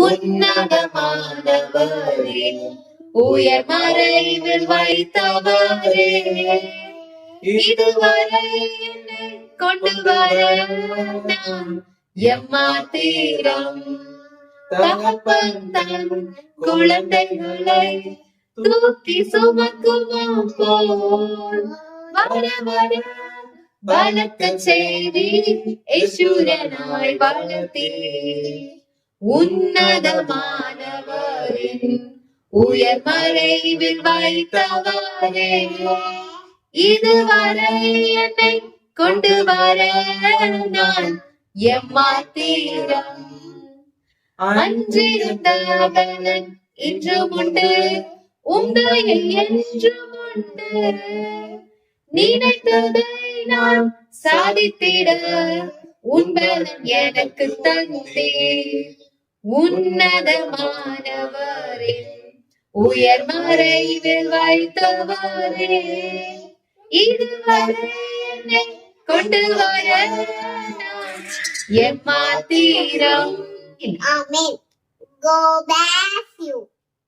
உன்னதமானவரின் உயர் மறைவில் வைத்தவரே. இதுவரை என்னை கொண்டு வர நான் எம்மாத்திரம். தகப்பன் தன் குழந்தைகளை தூக்கி சுமக்குமா போல். வர வர பலத்த செய்தி ஈஸ்வரனாய் வளர்த்தீர். உன்னதமானவரின் உயர் மறைவில் வைத்தவரே இதுவரை என்னை கொண்டு வர நான் எம்மாத்திரம்? அன்றிருந்த இன்று உண்டு உங்கள் என்றும் உண்டு. நினைத்ததை நான் சாதித்திட உன்பலன் எனக்கு தந்தேன். உன்னதமானவரின் உயர் மறைவில் வைத்தவரே இதுவரை என்னை கொண்டு வர நான் எம்மாத்திரம் Amen. God you.